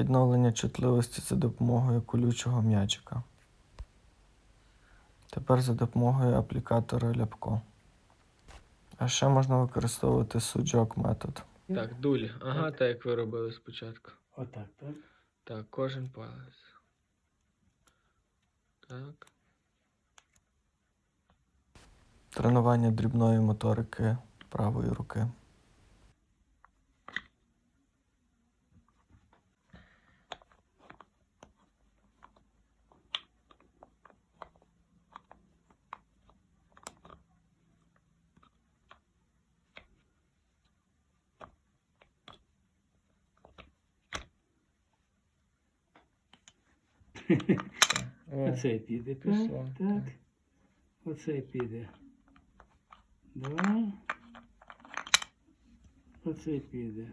Відновлення чутливості за допомогою колючого м'ячика. Тепер за допомогою аплікатора ляпко. А ще можна використовувати суджок метод. Так, дуль. Ага, так як ви робили спочатку. Отак, так? Так, кожен палець. Так. Тренування дрібної моторики правої руки. О, Оцей піде. Так, пішло, так. так. Оцей піде. Два. Оцей піде.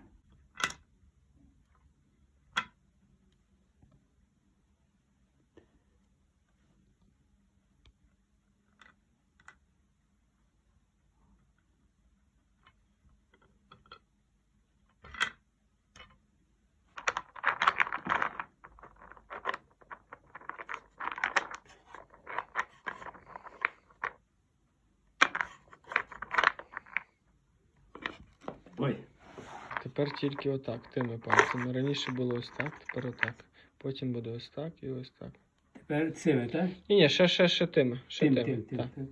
Ой. Тепер тільки отак, тими пальцями. Раніше було ось так, тепер отак. Потім буде ось так і ось так. Тепер цими, так? Ні, ні, ще, ще, ще тими. Ще Тим, тими. тим, тим, так. тим.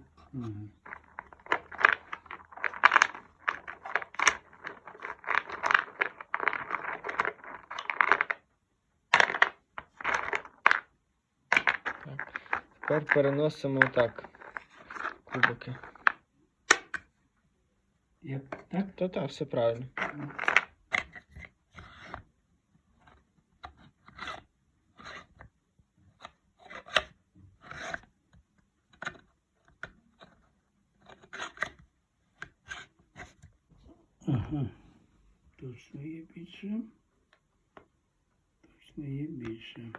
Так. Тепер переносимо отак. Кубики. Як так? Та так, все правильно. Ага. Точно є більше. Точно є більше.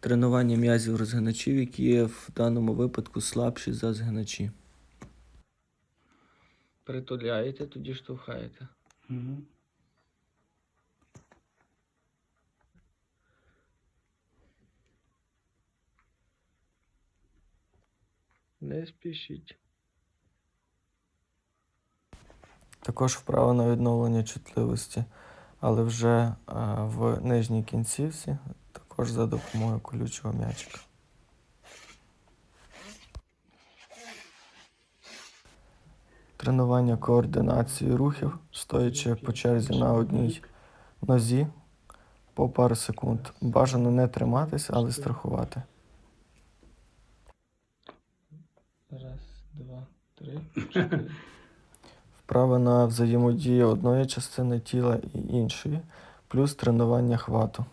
Тренування м'язів розгиначів, які є в даному випадку слабші за згиначі. Притуляєте, тоді штовхаєте. Угу. Не спішіть. Також вправа на відновлення чутливості, але вже а, в нижній кінцівці, також за допомогою колючого м'ячика. Тренування координації рухів, стоячи по черзі на одній нозі по пару секунд. Бажано не триматися, але страхувати. Раз, два, три, чотири. Вправа на взаємодію одної частини тіла і іншої, плюс тренування хвату.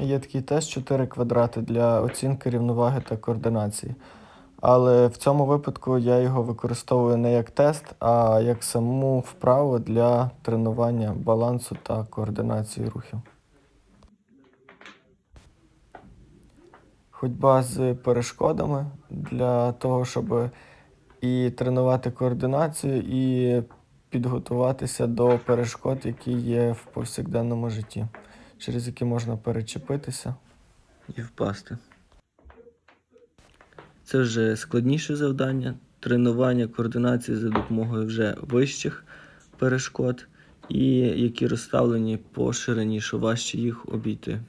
Є такий тест 4 квадрати для оцінки рівноваги та координації. Але в цьому випадку я його використовую не як тест, а як саму вправу для тренування балансу та координації рухів. Ходьба з перешкодами для того, щоб і тренувати координацію, і підготуватися до перешкод, які є в повсякденному житті, через які можна перечепитися і впасти. Це вже складніше завдання тренування координації за допомогою вже вищих перешкод, і які розставлені по ширині, що важче їх обійти.